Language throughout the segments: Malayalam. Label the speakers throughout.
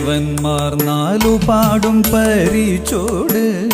Speaker 1: ദേവന്മാർ നാലു പാടും പരിചോട്.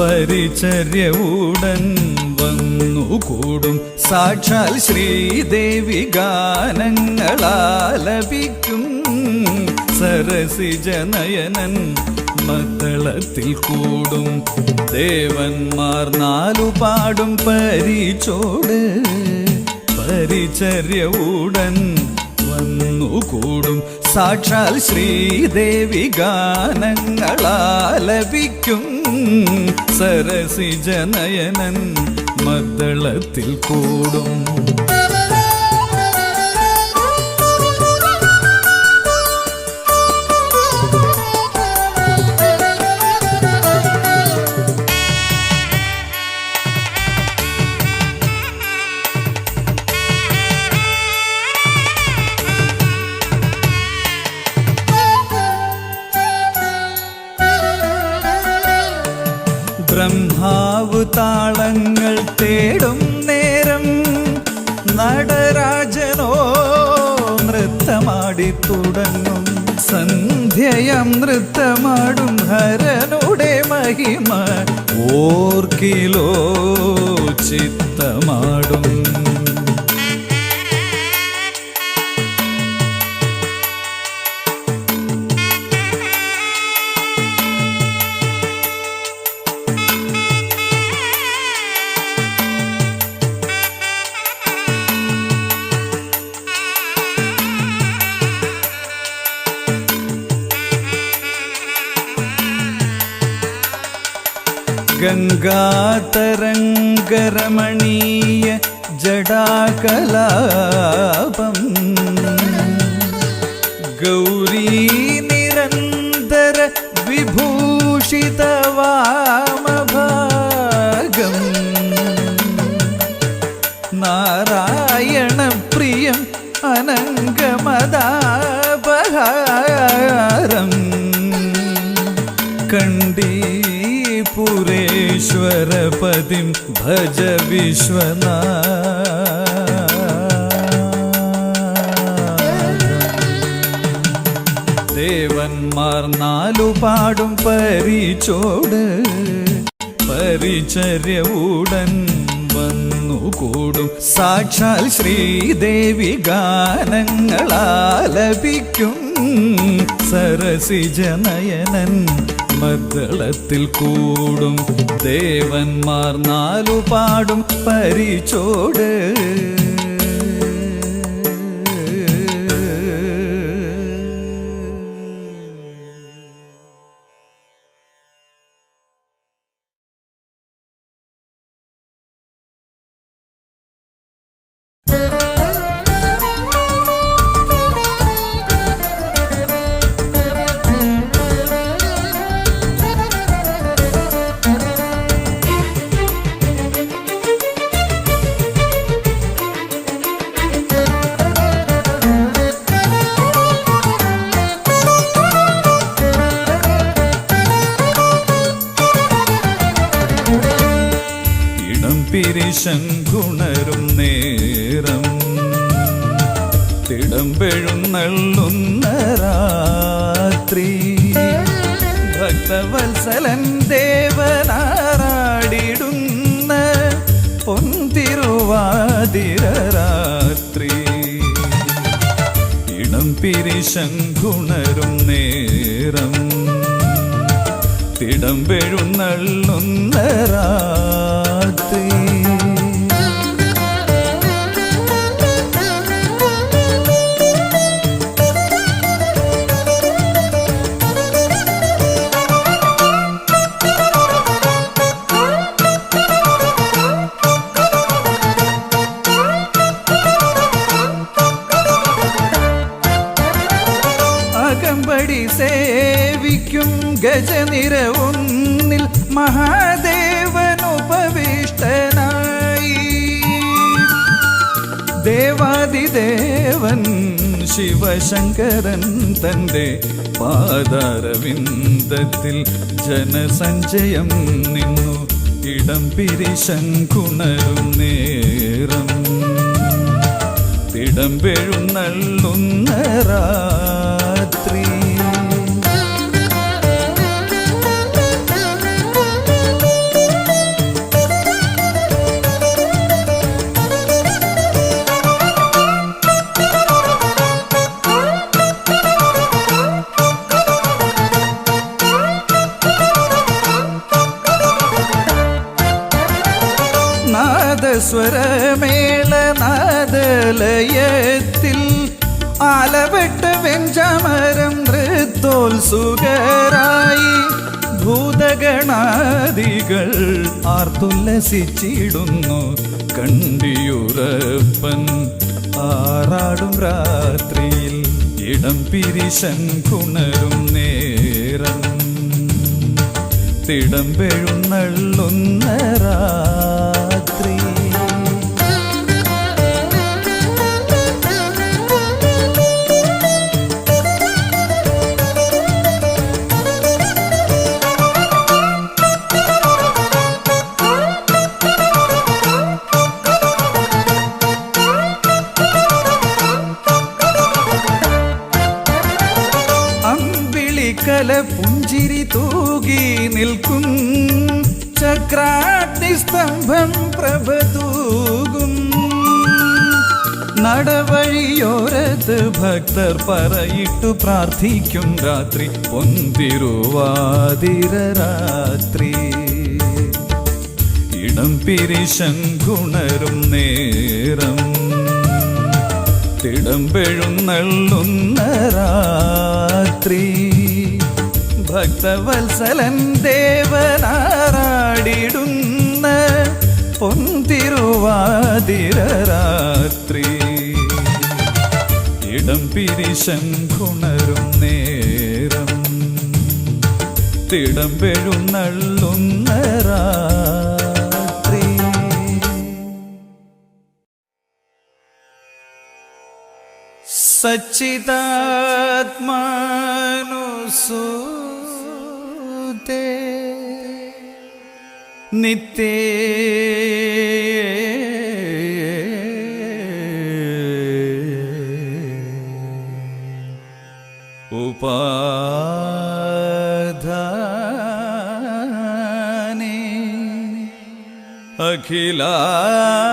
Speaker 1: പരിചര്യവുടൻ വന്നു കൂടും. സാക്ഷാൽ ശ്രീദേവി ഗാനങ്ങളാലപിക്കും. സരസിജനയനൻ മദ്ദളത്തിൽ കൂടും. ദേവന്മാർ നാലു പാടും പരിചോട്. പരിചര്യവുടൻ വന്നു കൂടും. സാക്ഷാൽ ശ്രീദേവി ഗാനങ്ങളാലപിക്കും. സരസിജനയനൻ മദ്ദളത്തിൽ കൂടും. സന്ധ്യയം നൃത്തമാടും ഹരനുടെ മഹിമ ഓർക്കിലോ ചിത്തമാടും. गङ्गातरङ्गरमणीय जडाकलापम् गौरी കണ്ടീപുരേശ്വരപതിം ഭജ വിശ്വനാഥം ദേവന്മാർ നാലു പാടും പരിചോട് പരിചര്യവുടൻ വന്നു കൂടും സാക്ഷാൽ ശ്രീദേവി ഗാനങ്ങളാലപിക്കും സരസിജനയനൻ മദ്ദളത്തിൽ കൂടും. ദേവന്മാർ നാലു പാടും പരിചോട്. പിരിശങ്കുണരും നേരം തിടമ്പെഴുന്നള്ളുന്ന രാത്രി ഭക്തവത്സലൻ ദേവനാറാടിടുന്ന പൊന്തിരുവാതിരരാത്രി ഇടം പിരിശങ്കുണരും നേരം തിടമ്പെഴുന്നള്ളുന്ന രാത്രി ശിവശങ്കരൻ തന്റെ പാദാരവിന്ദത്തിൽ ജനസഞ്ചയം നിന്നു. ഇടം പിരിശങ്കുണരും നേരം. തിടമ്പെഴുന്നള്ളുന്ന രാത്രി നാദസ്വരമേള ആലവട്ട വെഞ്ചമരം വെഞ്ചമരം സുഖരായി ഭൂതഗണാദികൾ ആർത്തുല്ലസിച്ചിടുന്നു കണ്ടിയുറപ്പൻ. ആറാടും രാത്രിയിൽ ഇടം പിരിശൻ കുണരും നേരം. തിടമ്പെഴുന്നള്ളുന്ന രാത്രി. ചക്രാഗ്നിസ്തംഭം പ്രഭതൂകും. നടവഴിയോരത്ത് ഭക്തർ പറയിട്ടു പ്രാർത്ഥിക്കും രാത്രി. പൊന്തിരുവാതിര രാത്രി ഇടം പിരിശങ്കുണരും നേരം. തിടമ്പെഴുന്നള്ളുന്ന രാത്രി. ഭക്തവത്സലൻ ദേവനാറാടിടുന്ന പൊന്തിരുവാതിര രാത്രി ഇടം പിരിശങ്കുണരും നേരം. തിടമ്പെഴുന്നള്ളുന്ന രാത്രി സച്ചിതാത്മാനുസൂതേ നിത്യേ. ഉപാധാനേ അഖിലാധാരേ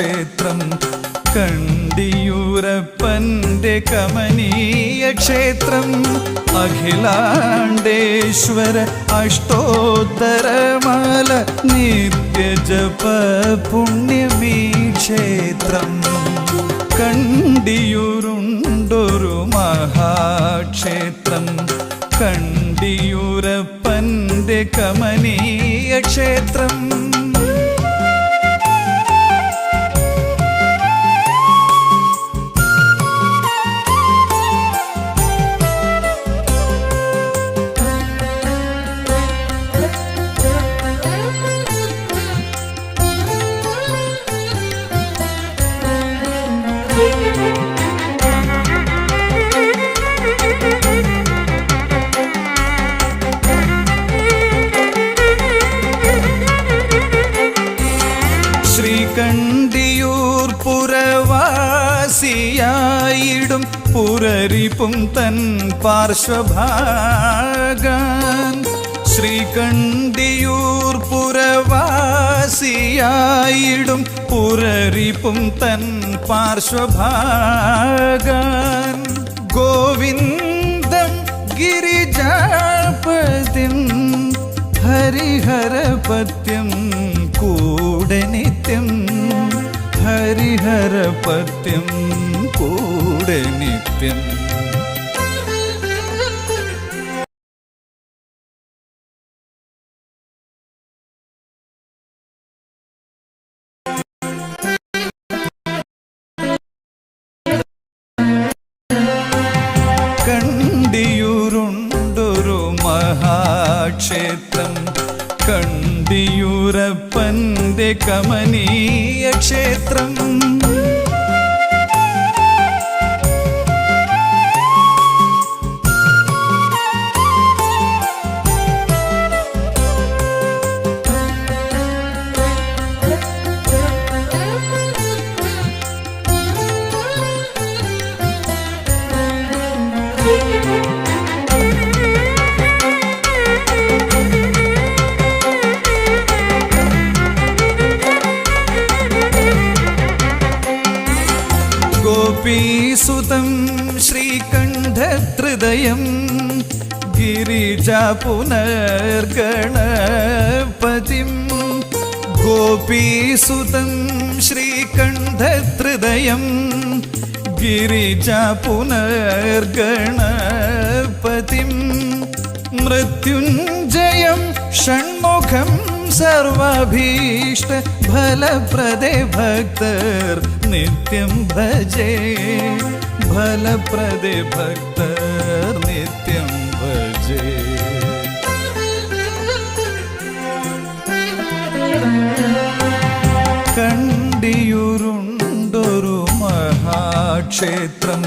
Speaker 1: മഹാക്ഷേത്രം കണ്ടിയൂരപ്പന്റെ കമനീയ ക്ഷേത്രം അഖിലാണ്ടേശ്വര അഷ്ടോത്തരമാല നിത്യജപ പുണ്യമീ ക്ഷേത്രം കണ്ടിയൂരുണ്ടൊരു മഹാക്ഷേത്രം കണ്ടിയൂരപ്പന്റെ കമനീയ ക്ഷേത്രം പാർശ്വഭാഗാൻ ശ്രീകണ്ഠിയൂർ പുരവാസിയായിടും പുരരിപ്പും തൻ പാർശ്വഭാഗാൻ ഗോവിന്ദം ഗിരിജാപതിം ഹരിഹരപത്യം കൂടെ നിത്യം ഹരിഹരപത്യം കൂടെ നിത്യം കണ്ടിയൂരപ്പന്റെ കമനീയ ഗോപീസുതം ശ്രീകണ്ഠഹൃദയം ഗിരിജാ പുനർഗണപതിം മൃത്യുഞ്ജയം ഷൺമുഖം സർവഭീഷ്ട ഫലപ്രദേ ഭക്തർ നിത്യം ഭജേ. ഫലപ്രദേ ഭക്തർ നിത്യം ഭജേ കണ്ടിയൂരുണ്ടൊരു മഹാക്ഷേത്രം.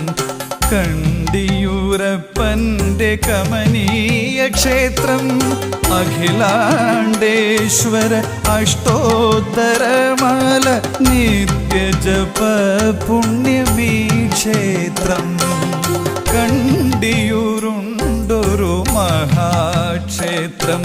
Speaker 1: കണ്ടിയൂരപ്പന്റെ കമനീയ ക്ഷേത്രം. അഖിലാണ്ടേശ്വര അഷ്ടോത്തരമാല നിത്യജപ പുണ്യമീ ക്ഷേത്രം. കണ്ടിയൂരുണ്ടൊരു മഹാക്ഷേത്രം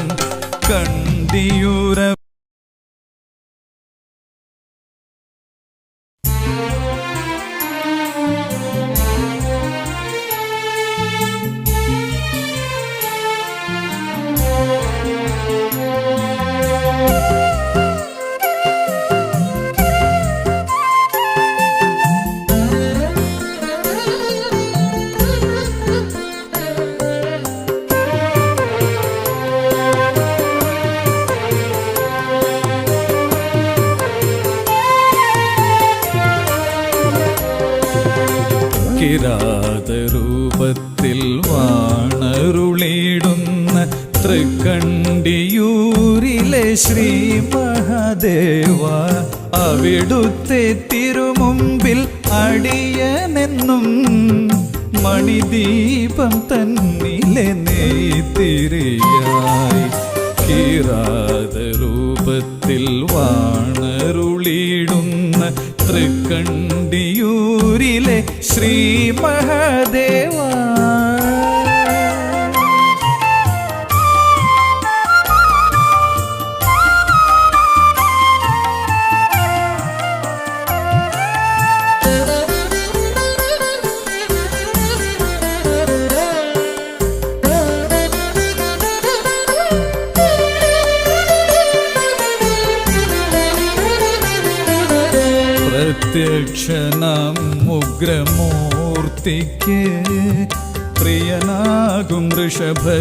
Speaker 1: അവിടുത്തെ തിരുമുമ്പിൽ അടിയനെന്നും മണിദീപം തന്നിലെ നെയ്ത്തിരിയായി കിരാതരൂപത്തിൽ വാണരുളിയിടുന്ന തൃക്കണ്ടിയൂരിലെ ശ്രീ മഹാദേവ ഉഗ്രമൂർത്തിക്ക് പ്രിയനാകും ഋഷഭത്തിന്മേലേറി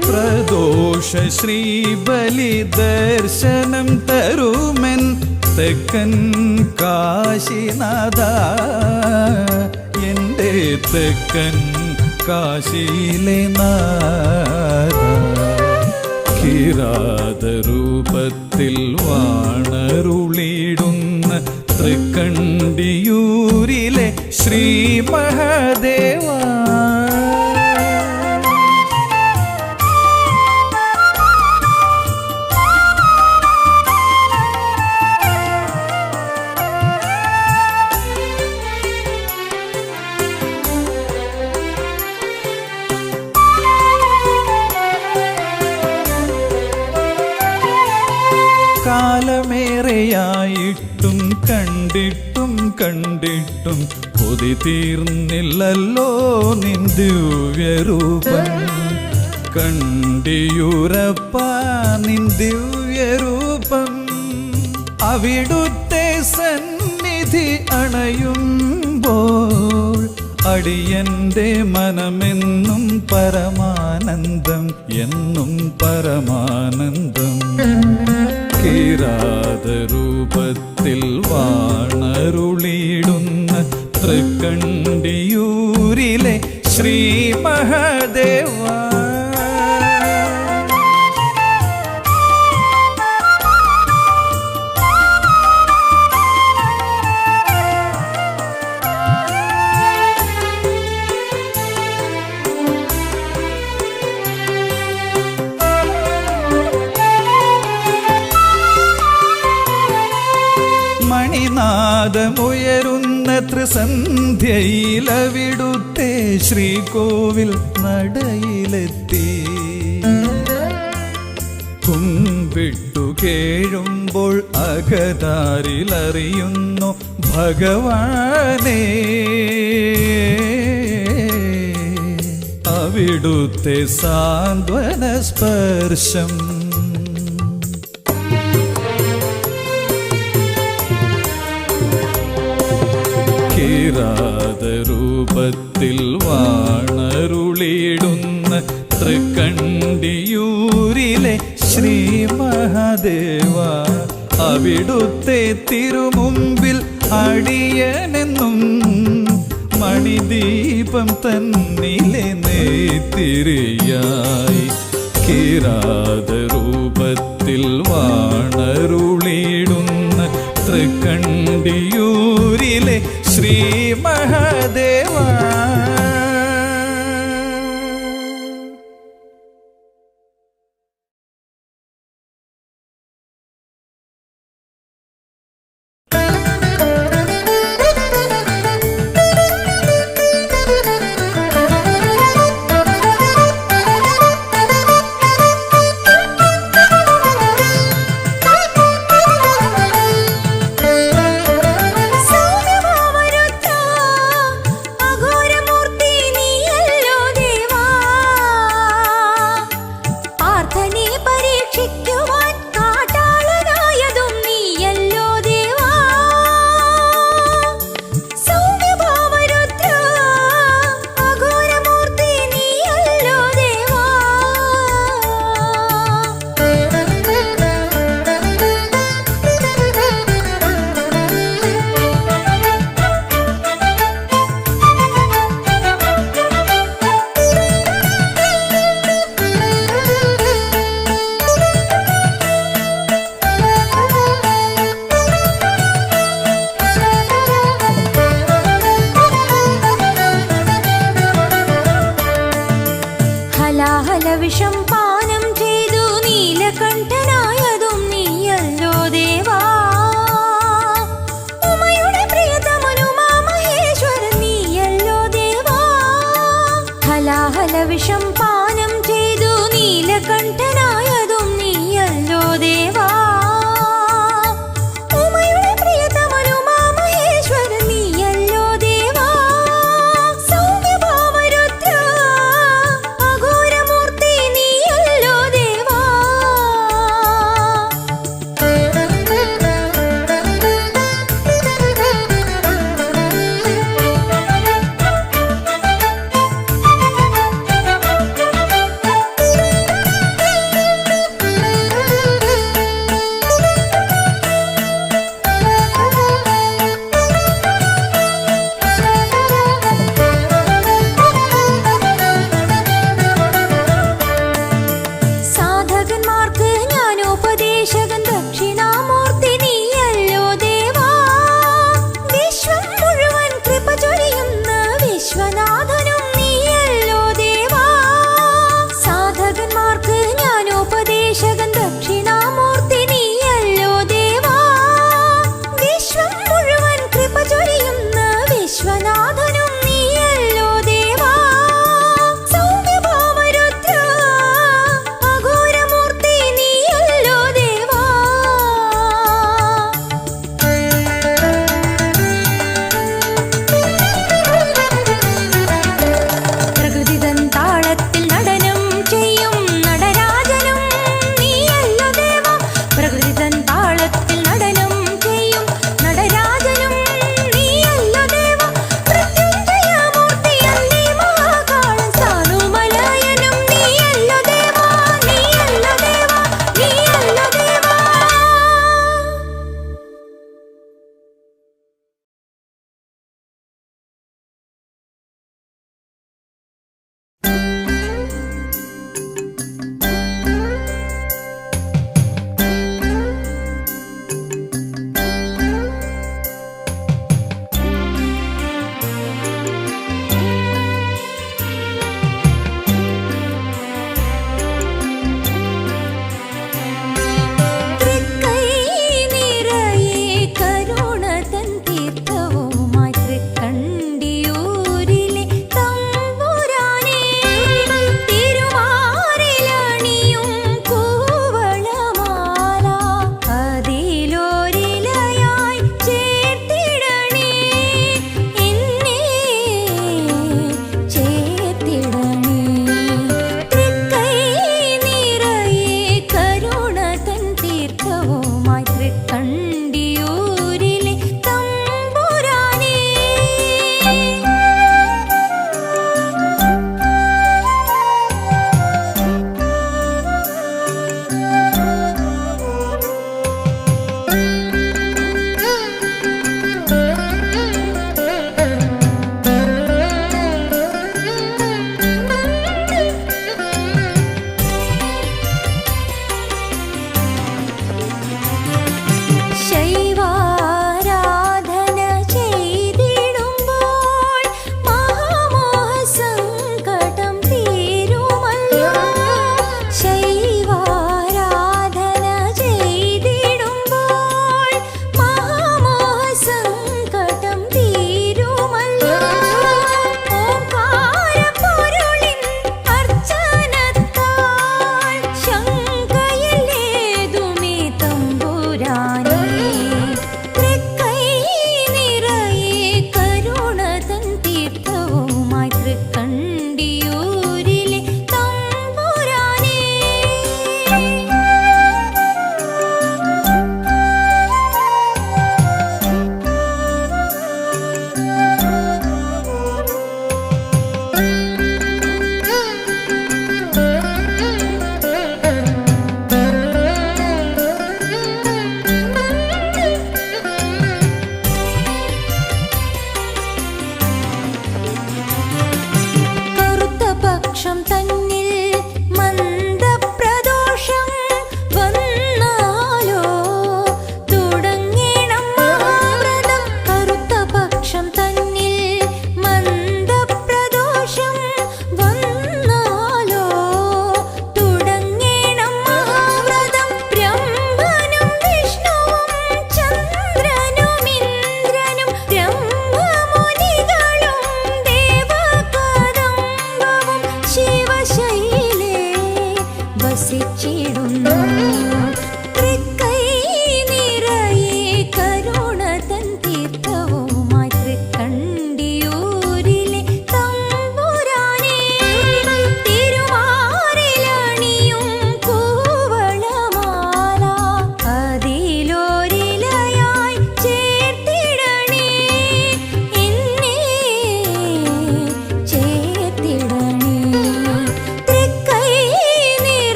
Speaker 1: പ്രദോഷ ശ്രീബലി ദർശനം തരുമെൻ തെക്കൻ കാശിനാഥ. എന്റെ തെക്കൻ കാശിയിലെ നാഥ. കിരാതരൂപത്തിൽ വാണരുളിടുന്ന തൃക്കണ്ടിയൂരിലെ ശ്രീ മഹാദേവ. കുറേയായിട്ടും കണ്ടിട്ടും കണ്ടിട്ടും കൊതി തീർന്നില്ലല്ലോ കണ്ടിയുറപ്പ നിൻ ദിവ്യരൂപം. അവിടുത്തെ സന്നിധി അണയുമ്പോൾ അടിയന്റെ മനമെന്നും പരമാനന്ദം എന്നും പരമാനന്ദം. കിരാത രൂപത്തിൽ വാണരുളിയിടുന്ന തൃക്കണ്ടിയൂരിലെ ശ്രീ മഹാദേവ ശ്രീകോവിൽ നടയിലെത്തി. കുമ്പിട്ടു കേഴുമ്പോൾ അകതാരിലറിയുന്നു ഭഗവാനെ. അവിടുത്തെ സാന്ത്വന സ്പർശം രൂപത്തിൽ വാണരുളിയിടുന്ന തൃക്കണ്ടിയൂരിലെ ശ്രീ മഹാദേവ അവിടുത്തെ തിരുമുമ്പിൽ അടിയനെന്നും മണിദീപം തന്നിലെ നേത്തിരിയായി. കിരാത രൂപത്തിൽ വാണരുളിയിടുന്ന